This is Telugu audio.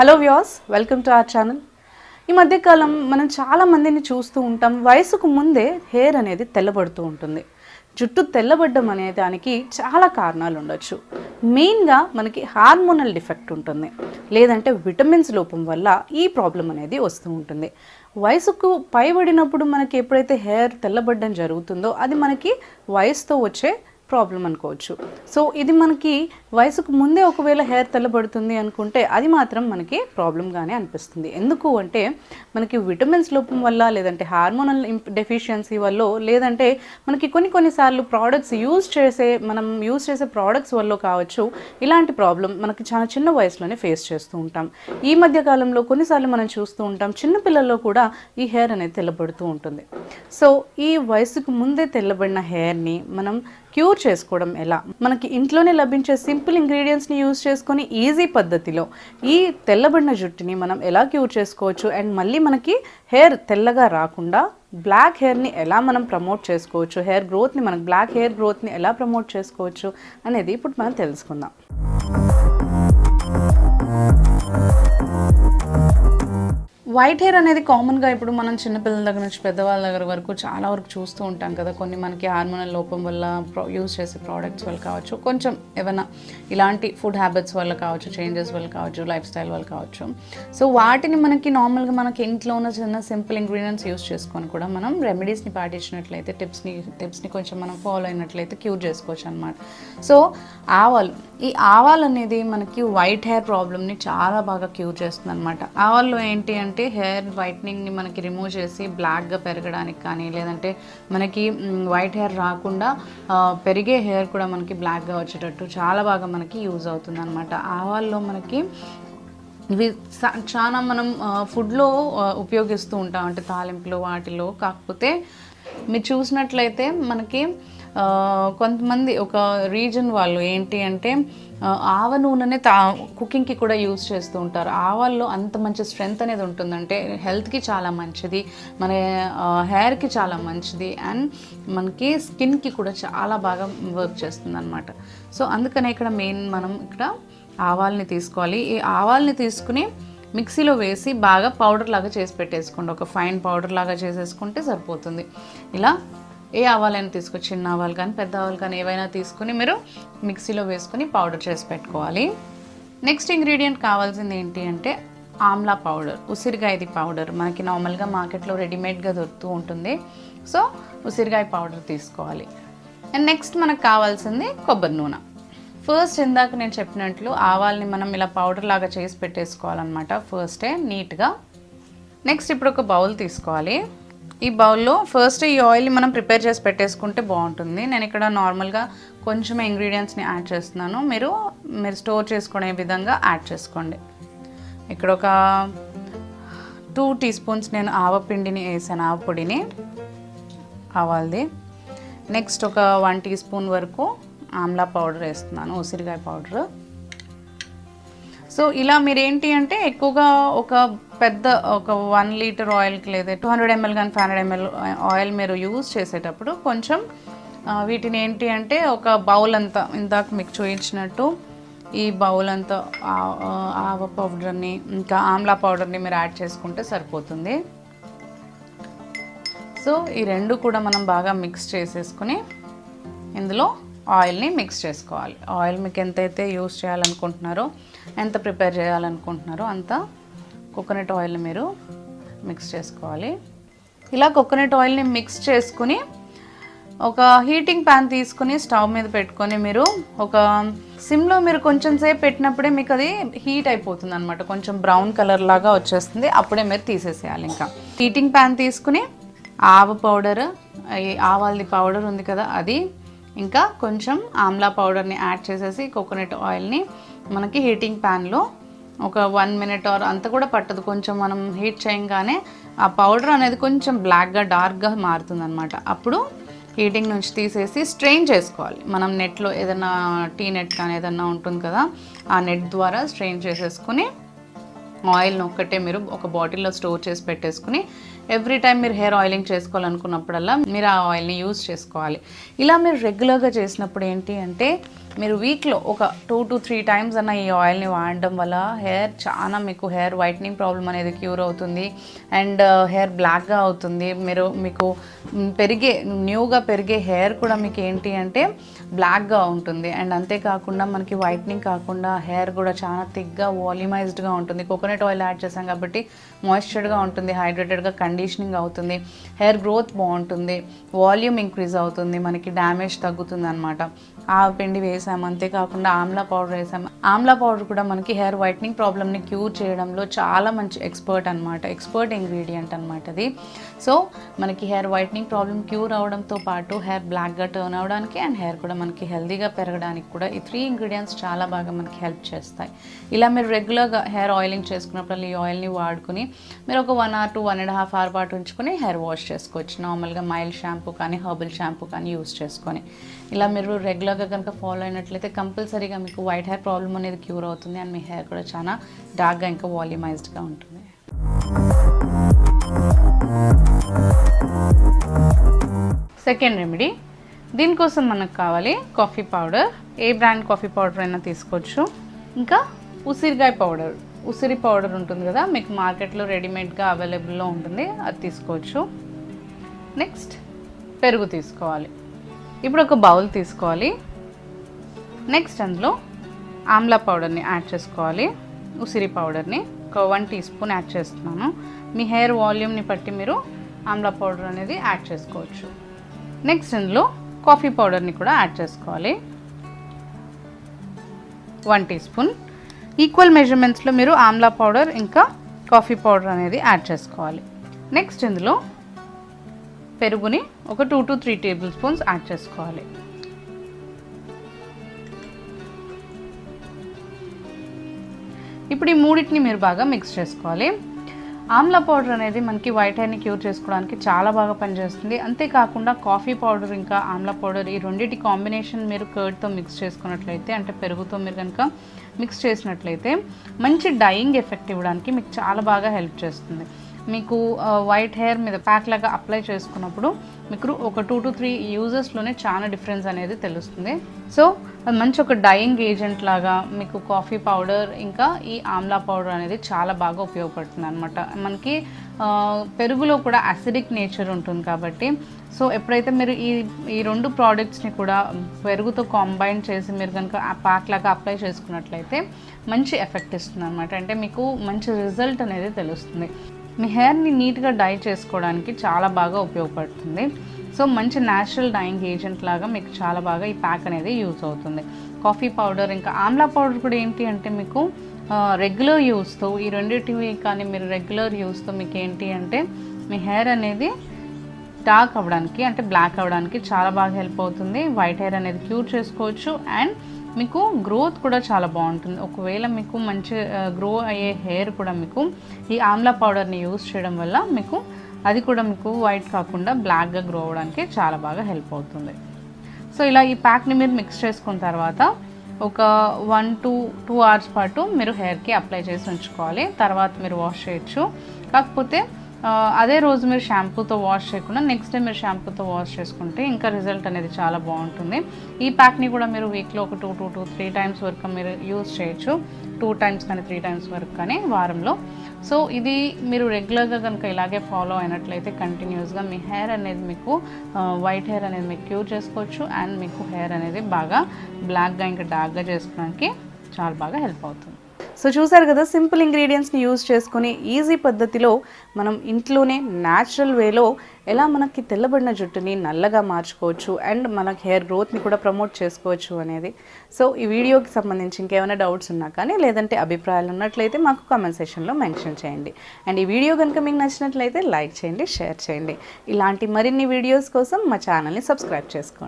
Hello views welcome to our channel ఈ మధ్యకాలం మనం చాలా మందిని చూస్తూ ఉంటాం. వయసుకు ముందే హెయిర్ అనేది తెల్లబడుతూ ఉంటుంది. జుట్టు తెల్లబడ్డం అనే దానికి చాలా కారణాలు ఉండొచ్చు. మెయిన్గా మనకి హార్మోనల్ డిఫెక్ట్ ఉంటుంది. లేదంటే విటమిన్స్ లోపం వల్ల ఈ ప్రాబ్లం అనేది వస్తూ ఉంటుంది. వయసుకు పైబడినప్పుడు మనకి ఎప్పుడైతే హెయిర్ తెల్లబడ్డం జరుగుతుందో అది మనకి వయసుతో వచ్చే ప్రాబ్లం అనుకోవచ్చు. సో ఇది మనకి వయసుకు ముందే ఒకవేళ హెయిర్ తెల్లబడుతుంది అనుకుంటే అది మాత్రం మనకి ప్రాబ్లంగానే అనిపిస్తుంది. ఎందుకు అంటే మనకి విటమిన్స్ లోపం వల్ల లేదంటే హార్మోనల్ డెఫిషియన్సీ వల్ల లేదంటే మనకి కొన్ని కొన్నిసార్లు ప్రోడక్ట్స్ యూజ్ చేసే మనం యూజ్ చేసే ప్రోడక్ట్స్ వల్ల కావచ్చు ఇలాంటి ప్రాబ్లం మనకి చాలా చిన్న వయసులోనే ఫేస్ చేస్తూ ఉంటాం. ఈ మధ్య కాలంలో కొన్నిసార్లు మనం చూస్తూ ఉంటాం చిన్న పిల్లల్లో కూడా ఈ హెయిర్ అనేది తెల్లబడుతూ ఉంటుంది. సో ఈ వయసుకు ముందే తెల్లబడిన హెయిర్ని మనం క్యూర్ చేసుకోవడం ఎలా? మనకి ఇంట్లోనే లభించే సింపుల్ ఇంగ్రీడియంట్స్ని యూజ్ చేసుకొని ఈజీ పద్ధతిలో ఈ తెల్లబడిన జుట్టుని మనం ఎలా క్యూర్ చేసుకోవచ్చు? అండ్ మళ్ళీ మనకి హెయిర్ తెల్లగా రాకుండా బ్లాక్ హెయిర్ని ఎలా మనం ప్రమోట్ చేసుకోవచ్చు? హెయిర్ గ్రోత్ని మనకు బ్లాక్ హెయిర్ గ్రోత్ని ఎలా ప్రమోట్ చేసుకోవచ్చు అనేది ఇప్పుడు మనం తెలుసుకుందాం. వైట్ హెయిర్ అనేది కామన్గా ఇప్పుడు మనం చిన్నపిల్లల దగ్గర నుంచి పెద్దవాళ్ళ దగ్గర వరకు చాలా వరకు చూస్తూ ఉంటాం కదా. కొన్ని మనకి హార్మోనల్ లోపం వల్ల యూజ్ చేసే ప్రోడక్ట్స్ వల్ల కావచ్చు. కొంచెం ఏమైనా ఇలాంటి ఫుడ్ హ్యాబిట్స్ వల్ల కావచ్చు చేంజెస్ వల్ల కావచ్చు లైఫ్ స్టైల్ వల్ల కావచ్చు. సో వాటిని మనకి నార్మల్గా మనకి ఇంట్లో ఉన్న చిన్న సింపుల్ ఇంగ్రీడియంట్స్ యూస్ చేసుకొని కూడా మనం రెమెడీస్ని పాటించినట్లయితే టిప్స్ని టిప్స్ని కొంచెం మనం ఫాలో అయినట్లయితే క్యూర్ చేసుకోవచ్చు అనమాట సో ఆవాలు ఈ ఆవాలు అనేది మనకి వైట్ హెయిర్ ప్రాబ్లమ్ని చాలా బాగా క్యూర్ చేస్తుంది అనమాట ఆవాల్లో ఏంటి అంటే హెయిర్ వైట్నింగ్ని మనకి రిమూవ్ చేసి బ్లాక్గా పెరగడానికి కానీ లేదంటే మనకి వైట్ హెయిర్ రాకుండా పెరిగే హెయిర్ కూడా మనకి బ్లాక్గా వచ్చేటట్టు చాలా బాగా మనకి యూజ్ అవుతుంది అనమాట ఆవాల్లో మనకి ఇవి చాలా మనం ఫుడ్లో ఉపయోగిస్తూ ఉంటాం. అంటే తాలింపులు వాటిలో కాకపోతే మీరు చూసినట్లయితే మనకి కొంతమంది ఒక రీజన్ వాళ్ళు ఏంటి అంటే ఆవ నూనెనే తా కుకింగ్కి కూడా యూజ్ చేస్తూ ఉంటారు. ఆవాల్లో అంత మంచి స్ట్రెంగ్త్ అనేది ఉంటుందంటే హెల్త్కి చాలా మంచిది మన హెయిర్కి చాలా మంచిది అండ్ మనకి స్కిన్కి కూడా చాలా బాగా వర్క్ చేస్తుంది అనమాట సో అందుకనే ఇక్కడ మెయిన్ మనం ఇక్కడ ఆవాల్ని తీసుకోవాలి. ఈ ఆవాల్ని తీసుకుని మిక్సీలో వేసి బాగా పౌడర్ లాగా చేసి పెట్టేసుకోండి. ఒక ఫైన్ పౌడర్ లాగా చేసేసుకుంటే సరిపోతుంది. ఇలా ఏ ఆవాలైనా తీసుకో చిన్న ఆవాలు కానీ పెద్ద ఆవాలు కానీ ఏవైనా తీసుకుని మీరు మిక్సీలో వేసుకుని పౌడర్ చేసి పెట్టుకోవాలి. నెక్స్ట్ ఇంగ్రీడియంట్ కావాల్సింది ఏంటి అంటే ఆమ్లా పౌడర్ ఉసిరికాయది పౌడర్. మనకి నార్మల్గా మార్కెట్లో రెడీమేడ్గా దొరుకుతూ ఉంటుంది. సో ఉసిరికాయ పౌడర్ తీసుకోవాలి. అండ్ నెక్స్ట్ మనకు కావాల్సింది కొబ్బరి నూనె. ఫస్ట్ ఇందాక నేను చెప్పినట్లు ఆవాల్ని మనం ఇలా పౌడర్ లాగా చేసి పెట్టేసుకోవాలన్నమాట. ఫస్టే నీట్గా నెక్స్ట్ ఇప్పుడు ఒక బౌల్ తీసుకోవాలి. ఈ బౌల్లో ఫస్ట్ ఈ ఆయిల్ని మనం ప్రిపేర్ చేసి పెట్టేసుకుంటే బాగుంటుంది. నేను ఇక్కడ నార్మల్గా కొంచెం ఇంగ్రీడియంట్స్ని యాడ్ చేస్తున్నాను. మీరు మీరు స్టోర్ చేసుకునే విధంగా యాడ్ చేసుకోండి. ఇక్కడ ఒక టూ టీ స్పూన్స్ నేను ఆవపిండిని వేసాను ఆవపొడిని ఆవాలది. నెక్స్ట్ ఒక వన్ టీ స్పూన్ వరకు ఆమ్లా పౌడర్ వేస్తున్నాను ఉసిరికాయ పౌడర్. సో ఇలా మీరు ఏంటి అంటే ఎక్కువగా ఒక పెద్ద ఒక వన్ లీటర్ ఆయిల్కి లేదా టూ హండ్రెడ్ ఎంఎల్ కానీ ఫైవ్ హండ్రెడ్ ఎంఎల్ ఆయిల్ మీరు యూజ్ చేసేటప్పుడు కొంచెం వీటిని ఏంటి అంటే ఒక బౌల్ అంతా ఇందాక మీకు చూపించినట్టు ఈ బౌల్ అంతా ఆ- ఆవ పౌడర్ని ఇంకా ఆమ్లా పౌడర్ని మీరు యాడ్ చేసుకుంటే సరిపోతుంది. సో ఈ రెండు కూడా మనం బాగా మిక్స్ చేసేసుకుని ఇందులో ఆయిల్ని మిక్స్ చేసుకోవాలి. ఆయిల్ మీకు ఎంతైతే యూస్ చేయాలనుకుంటున్నారో ఎంత ప్రిపేర్ చేయాలనుకుంటున్నారో అంత కోకోనట్ ఆయిల్ని మీరు మిక్స్ చేసుకోవాలి. ఇలా కోకోనట్ ఆయిల్ని మిక్స్ చేసుకుని ఒక హీటింగ్ ప్యాన్ తీసుకుని స్టవ్ మీద పెట్టుకొని మీరు ఒక సిమ్లో మీరు కొంచెం సేపు పెట్టినప్పుడే మీకు అది హీట్ అయిపోతుంది అనమాట కొంచెం బ్రౌన్ కలర్ లాగా వచ్చేస్తుంది. అప్పుడే మీరు తీసేసేయాలి ఇంకా. హీటింగ్ ప్యాన్ తీసుకుని ఆవ పౌడర్ ఈ ఆవాలది పౌడర్ ఉంది కదా అది ఇంకా కొంచెం ఆమ్లా పౌడర్ని యాడ్ చేసేసి కోకోనట్ ఆయిల్ని మనకి హీటింగ్ ప్యాన్లో ఒక వన్ మినిట్ ఆర్ అంత కూడా పట్టదు. కొంచెం మనం హీట్ చేయగానే ఆ పౌడర్ అనేది కొంచెం బ్లాక్గా డార్క్గా మారుతుంది అనమాట అప్పుడు హీటింగ్ నుంచి తీసేసి స్ట్రెయిన్ చేసుకోవాలి. మనం నెట్లో ఏదైనా టీ నెట్ కానీ ఏదైనా ఉంటుంది కదా ఆ నెట్ ద్వారా స్ట్రెయిన్ చేసేసుకుని ఆయిల్ని ఒక్కటే మీరు ఒక బాటిల్లో స్టోర్ చేసి పెట్టేసుకుని ఎవ్రీ టైం మీరు హెయిర్ ఆయిలింగ్ చేసుకోవాలనుకున్నప్పుడల్లా మీరు ఆ ఆయిల్ని యూజ్ చేసుకోవాలి. ఇలా మీరు రెగ్యులర్గా చేసినప్పుడు ఏంటి అంటే మీరు వీక్లో ఒక టూ టు త్రీ టైమ్స్ అన్న ఈ ఆయిల్ని వాడడం వల్ల హెయిర్ చాలా మీకు హెయిర్ వైట్నింగ్ ప్రాబ్లం అనేది క్యూర్ అవుతుంది. అండ్ uh, హెయిర్ బ్లాక్గా అవుతుంది. మీరు మీకు పెరిగే న్యూగా పెరిగే హెయిర్ కూడా మీకు ఏంటి అంటే బ్లాక్గా ఉంటుంది. అండ్ అంతేకాకుండా మనకి వైట్నింగ్ కాకుండా హెయిర్ కూడా చాలా థిక్గా వాల్యూమైజ్డ్గా ఉంటుంది. కోకోనట్ ఆయిల్ యాడ్ చేసాం కాబట్టి మాయిశ్చర్డ్గా ఉంటుంది హైడ్రేటెడ్గా కండిషనింగ్ అవుతుంది. హెయిర్ గ్రోత్ బాగుంటుంది వాల్యూమ్ ఇంక్రీజ్ అవుతుంది మనకి డ్యామేజ్ తగ్గుతుంది అనమాట ఆ పిండి వేసాము అంతేకాకుండా ఆమ్లా పౌడర్ వేసాము ఆమ్లా పౌడర్ కూడా మనకి హెయిర్ వైట్నింగ్ ప్రాబ్లమ్ని క్యూర్ చేయడంలో చాలా మంచి ఎక్స్పర్ట్ అనమాట ఎక్స్పర్ట్ ఇంగ్రీడియంట్ అనమాట అది. సో మనకి హెయిర్ వైట్నింగ్ ప్రాబ్లం క్యూర్ అవడంతో పాటు హెయిర్ బ్లాక్గా టర్న్ అవడానికి అండ్ హెయిర్ కూడా మనకి హెల్దీగా పెరగడానికి కూడా ఈ త్రీ ఇంగ్రీడియంట్స్ చాలా బాగా మనకి హెల్ప్ చేస్తాయి. ఇలా మీరు రెగ్యులర్గా హెయిర్ ఆయిలింగ్ చేసుకున్నప్పుడు ఈ ఆయిల్ని వాడుకుని మీరు ఒక one hour to one and half hour పాటు ఉంచుకొని హెయిర్ వాష్ చేసుకోవచ్చు. నార్మల్గా మైల్డ్ షాంపూ కానీ హర్బల్ షాంపూ కానీ యూస్ చేసుకొని. ఇలా మీరు రెగ్యులర్గా కనుక ఫాలో అయినట్లయితే కంపల్సరీగా మీకు వైట్ హెయిర్ ప్రాబ్లమ్ అనేది క్యూర్ అవుతుంది అండ్ మీ హెయిర్ కూడా చాలా డార్క్గా ఇంకా వాల్యూమైజ్డ్గా ఉంటుంది. Second remedy. దీనికోసం మనకు కావాలి కాఫీ పౌడర్. ఏ బ్రాండ్ కాఫీ పౌడర్ అయినా తీసుకోవచ్చు. ఇంకా ఉసిరికాయ పౌడర్. ఉసిరి పౌడర్ ఉంటుంది కదా మీకు మార్కెట్లో రెడీమేడ్గా అవైలబుల్లో ఉంటుంది అది తీసుకోవచ్చు. నెక్స్ట్ పెరుగు తీసుకోవాలి. ఇప్పుడు ఒక బౌల్ తీసుకోవాలి. నెక్స్ట్ అందులో ఆమ్లా పౌడర్ని యాడ్ చేసుకోవాలి. ఉసిరి పౌడర్ని ఒక వన్ టీ స్పూన్ యాడ్ చేస్తున్నాను. మీ హెయిర్ వాల్యూమ్ని బట్టి మీరు ఆమ్లా పౌడర్ అనేది యాడ్ చేసుకోవచ్చు. నెక్స్ట్ ఇందులో కాఫీ పౌడర్ని కూడా యాడ్ చేసుకోవాలి. One teaspoon. ఈక్వల్ మెజర్మెంట్స్లో మీరు ఆమ్లా పౌడర్ ఇంకా కాఫీ పౌడర్ అనేది యాడ్ చేసుకోవాలి. నెక్స్ట్ ఇందులో పెరుగుని ఒక two to three tablespoons add చేసుకోవాలి. ఇప్పుడు ఈ మూడింటిని మీరు బాగా మిక్స్ చేసుకోవాలి. ఆమ్ల పౌడర్ అనేది మనకి వైట్ హెయిర్ని క్యూర్ చేసుకోవడానికి చాలా బాగా పనిచేస్తుంది. అంతేకాకుండా కాఫీ పౌడర్ ఇంకా ఆమ్ల పౌడర్ ఈ రెండింటి కాంబినేషన్ మీరు కర్డ్తో మిక్స్ చేసుకున్నట్లయితే అంటే పెరుగుతో మీరు కనుక మిక్స్ చేసినట్లయితే మంచి డైయింగ్ ఎఫెక్ట్ ఇవ్వడానికి మీకు చాలా బాగా హెల్ప్ చేస్తుంది. మీకు వైట్ హెయిర్ మీద ప్యాక్ లాగా అప్లై చేసుకున్నప్పుడు మీకు ఒక టూ టు త్రీ యూజెస్లోనే చాలా డిఫరెన్స్ అనేది తెలుస్తుంది. సో అది మంచి ఒక డైయింగ్ ఏజెంట్ లాగా మీకు కాఫీ పౌడర్ ఇంకా ఈ ఆమ్లా పౌడర్ అనేది చాలా బాగా ఉపయోగపడుతుంది అనమాట మనకి పెరుగులో కూడా అసిడిక్ నేచర్ ఉంటుంది కాబట్టి సో ఎప్పుడైతే మీరు ఈ ఈ రెండు ప్రోడక్ట్స్ని కూడా పెరుగుతో కాంబైన్ చేసి మీరు కనుక ప్యాక్ లాగా అప్లై చేసుకున్నట్లయితే మంచి ఎఫెక్ట్ ఇస్తుంది అనమాట అంటే మీకు మంచి రిజల్ట్ అనేది తెలుస్తుంది. మీ హెయిర్ని నీట్గా డై చేసుకోవడానికి చాలా బాగా ఉపయోగపడుతుంది. సో మంచి న్యాచురల్ డైయింగ్ ఏజెంట్ లాగా మీకు చాలా బాగా ఈ ప్యాక్ అనేది యూస్ అవుతుంది. కాఫీ పౌడర్ ఇంకా ఆమ్లా పౌడర్ కూడా ఏంటి అంటే మీకు రెగ్యులర్ యూస్తో ఈ రెండింటివి కానీ మీరు రెగ్యులర్ యూస్తో మీకు ఏంటి అంటే మీ హెయిర్ అనేది డార్క్ అవ్వడానికి అంటే బ్లాక్ అవ్వడానికి చాలా బాగా హెల్ప్ అవుతుంది. వైట్ హెయిర్ అనేది క్యూర్ చేసుకోవచ్చు. అండ్ మీకు గ్రోత్ కూడా చాలా బాగుంటుంది. ఒకవేళ మీకు మంచి గ్రో అయ్యే హెయిర్ కూడా మీకు ఈ ఆమ్లా పౌడర్ని యూస్ చేయడం వల్ల మీకు అది కూడా మీకు వైట్ కాకుండా బ్లాక్గా గ్రో అవ్వడానికి చాలా బాగా హెల్ప్ అవుతుంది. సో ఇలా ఈ ప్యాక్ని మీరు మిక్స్ చేసుకున్న తర్వాత ఒక వన్ టు టూ అవర్స్ పాటు మీరు హెయిర్కి అప్లై చేసి ఉంచుకోవాలి. తర్వాత మీరు వాష్ చేయొచ్చు. కాకపోతే అదే రోజు మీరు షాంపూతో వాష్ చేయకుండా నెక్స్ట్ డే మీరు షాంపూతో వాష్ చేసుకుంటే ఇంకా రిజల్ట్ అనేది చాలా బాగుంటుంది. ఈ ప్యాక్ని కూడా మీరు వీక్లో ఒక two two two three times వరకు మీరు యూజ్ చేయొచ్చు. టూ టైమ్స్ కానీ త్రీ టైమ్స్ వరకు కానీ వారంలో. సో ఇది మీరు రెగ్యులర్గా కనుక ఇలాగే ఫాలో అయినట్లయితే కంటిన్యూస్గా మీ హెయిర్ అనేది మీకు వైట్ హెయిర్ అనేది మీకు క్యూర్ చేసుకోవచ్చు. అండ్ మీకు హెయిర్ అనేది బాగా బ్లాక్గా ఇంకా డార్క్గా చేసుకోవడానికి చాలా బాగా హెల్ప్ అవుతుంది. సో చూసారు కదా సింపుల్ ఇంగ్రీడియంట్స్ని యూజ్ చేసుకొని ఈజీ పద్ధతిలో మనం ఇంట్లోనే న్యాచురల్ వేలో ఎలా మనకి తెల్లబడిన జుట్టుని నల్లగా మార్చుకోవచ్చు అండ్ మనకి హెయిర్ గ్రోత్ని కూడా ప్రమోట్ చేసుకోవచ్చు అనేది. సో ఈ వీడియోకి సంబంధించి ఇంకేమైనా డౌట్స్ ఉన్నా కానీ లేదంటే అభిప్రాయాలు ఉన్నట్లయితే మాకు కామెంట్ సెక్షన్లో మెన్షన్ చేయండి. అండ్ ఈ వీడియో కనుక మీకు నచ్చినట్లయితే లైక్ చేయండి షేర్ చేయండి. ఇలాంటి మరిన్ని వీడియోస్ కోసం మా ఛానల్ని సబ్స్క్రైబ్ చేసుకోండి.